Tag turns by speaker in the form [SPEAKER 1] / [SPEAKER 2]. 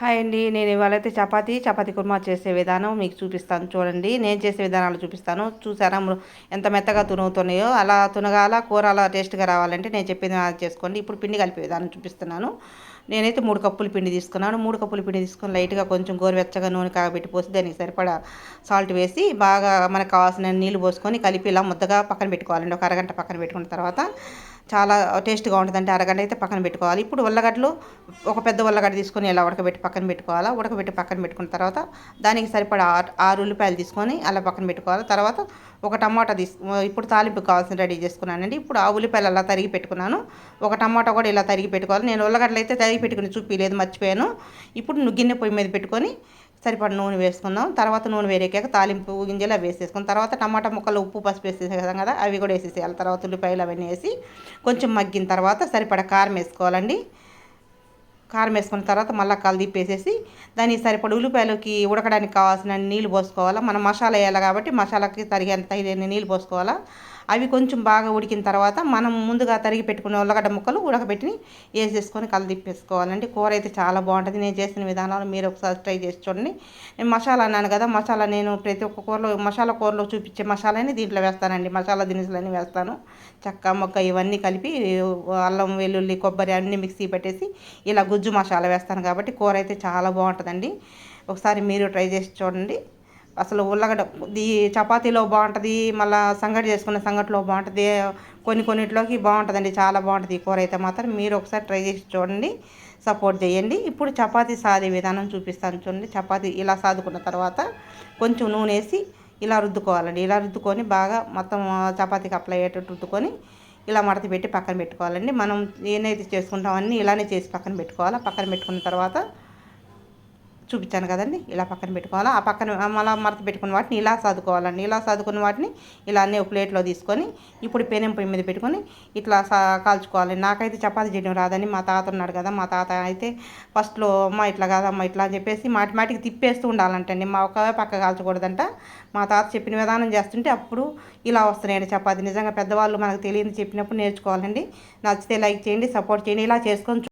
[SPEAKER 1] Hi అండి. నేను ఇవాళైతే చపాతీ చపాతీ కుర్మా చేసే విధానం మీకు చూపిస్తాను. చూడండి నేను చేసే విధానాలు చూపిస్తాను. చూసారా ఎంత మెత్తగా తునుగుతున్నాయో అలా తునగాల కూర అలా టేస్ట్గా రావాలంటే నేను చెప్పిన చేసుకోండి. ఇప్పుడు పిండి కలిపే విధానం చూపిస్తున్నాను. నేనైతే మూడు కప్పులు పిండి తీసుకున్నాను. మూడు కప్పులు పిండి తీసుకొని లైట్గా కొంచెం గోరువెచ్చగా నూనె కాగబెట్టి పోసి దానికి సరిపడా సాల్ట్ వేసి బాగా మనకు కావాల్సిన నీళ్ళు పోసుకొని కలిపి ఇలా ముద్దగా పక్కన పెట్టుకోవాలండి. ఒక అరగంట పక్కన పెట్టుకున్న తర్వాత చాలా టేస్ట్గా ఉంటుందంటే అరగంట అయితే పక్కన పెట్టుకోవాలి. ఇప్పుడు ఉల్లగడ్డలు ఒక పెద్ద ఉల్లగడ్డ తీసుకొని ఇలా ఉడకబెట్టి పక్కన పెట్టుకోవాలా? ఉడకబెట్టి పక్కన పెట్టుకున్న తర్వాత దానికి సరిపడా ఆరు ఉల్లిపాయలు తీసుకొని అలా పక్కన పెట్టుకోవాలి. తర్వాత ఒక టమాటా తీసు ఇప్పుడు తాలింపు కావాల్సిన రెడీ చేసుకున్నానండి. ఇప్పుడు ఆ ఉల్లిపాయలు అలా తరిగి పెట్టుకున్నాను. ఒక టమాటా కూడా ఇలా తరిగి పెట్టుకోవాలి. నేను ఉల్లగడ్డలు అయితే తరిగి పెట్టుకుని చూపించలేదు మర్చిపోయాను. ఇప్పుడు గిన్నె పొయ్యి మీద పెట్టుకొని సరిపడ నూనె వేసుకుందాం. తర్వాత నూనె వేరేకాక తాలింపు గింజలు అవి వేసేసుకుని తర్వాత టమాటా ముక్కలు ఉప్పు పసుపు వేసేసాం కదా అవి కూడా వేసేసేయాలి. తర్వాత ఉల్లిపాయలు అవన్నీ వేసి కొంచెం మగ్గిన తర్వాత సరిపడ కారం వేసుకోవాలండి. కారం వేసుకున్న తర్వాత మళ్ళీ కలిదిప్పేసేసి దానికి సరిపడ ఉల్లిపాయలకి ఉడకడానికి కావాల్సిన నీళ్ళు పోసుకోవాలా. మనం మసాలా వేయాలి కాబట్టి మసాలాకి తరిగేంత తగిన నీళ్ళు పోసుకోవాలా. అవి కొంచెం బాగా ఉడికిన తర్వాత మనం ముందుగా తరిగి పెట్టుకునే ఉల్లగడ్డ ముక్కలు ఉడకబెట్టి వేసేసుకొని కలదిప్పేసుకోవాలండి కూర అయితే చాలా బాగుంటుంది. నేను చేసిన విధానాలు మీరు ఒకసారి ట్రై చేసి చూడండి. నేను మసాలా అన్నాను కదా మసాలా నేను ప్రతి ఒక్క కూరలో మసాలా కూరలో చూపించే మసాలాని దీంట్లో వేస్తానండి. మసాలా దినుసులన్నీ వేస్తాను. చక్క మొక్క ఇవన్నీ కలిపి అల్లం వెల్లుల్లి కొబ్బరి అన్నీ మిక్సీ పెట్టేసి ఇలా గుజ్జు మసాలా వేస్తాను కాబట్టి కూర అయితే చాలా బాగుంటుందండి. ఒకసారి మీరు ట్రై చేసి చూడండి. అసలు ఉల్లగడ్డ ఈ చపాతీలో బాగుంటుంది మళ్ళీ సంగటి చేసుకున్న సంగటిలో బాగుంటుంది కొన్ని కొన్నిట్లోకి బాగుంటుందండి చాలా బాగుంటుంది ఈ కూర అయితే మాత్రం. మీరు ఒకసారి ట్రై చేసి చూడండి సపోర్ట్ చేయండి. ఇప్పుడు చపాతీ సాదే విధానం చూపిస్తాను చూడండి. చపాతీ ఇలా సాదుకున్న తర్వాత కొంచెం నూనె వేసి ఇలా రుద్దుకోవాలండి. ఇలా రుద్దుకొని బాగా మొత్తం చపాతీకి అప్లై అయ్యేటట్టు రుద్దుకొని ఇలా మడత పెట్టి పక్కన పెట్టుకోవాలండి. మనం ఏదైతే చేసుకుంటాం అన్నీ ఇలానే చేసి పక్కన పెట్టుకోవాలి. పక్కన పెట్టుకున్న తర్వాత చూపించాను కదండి. ఇలా పక్కన పెట్టుకోవాలి ఆ పక్కన మళ్ళీ మరత పెట్టుకున్న వాటిని ఇలా సర్దుకోవాలండి. ఇలా సర్దుకున్న వాటిని ఇలా అన్నీ ఒక ప్లేట్లో తీసుకొని ఇప్పుడు పెనం పొయ్యి మీద పెట్టుకొని ఇట్లా కాల్చుకోవాలి. నాకైతే చపాతి చేయడం రాదని మా తాత ఉన్నాడు కదా మా తాత అయితే ఫస్ట్లో అమ్మ ఇట్లా కాదమ్మ ఇట్లా అని చెప్పేసి మాటి మాటికి తిప్పేస్తూ ఉండాలంటండి. మా ఒక పక్క కాల్చకూడదంట. మా తాత చెప్పిన విధానం చేస్తుంటే అప్పుడు ఇలా వస్తున్నాయండి చపాతి. నిజంగా పెద్దవాళ్ళు మనకు తెలియని చెప్పినప్పుడు నేర్చుకోవాలండి. నచ్చితే లైక్ చేయండి సపోర్ట్ చేయండి. ఇలా చేసుకొని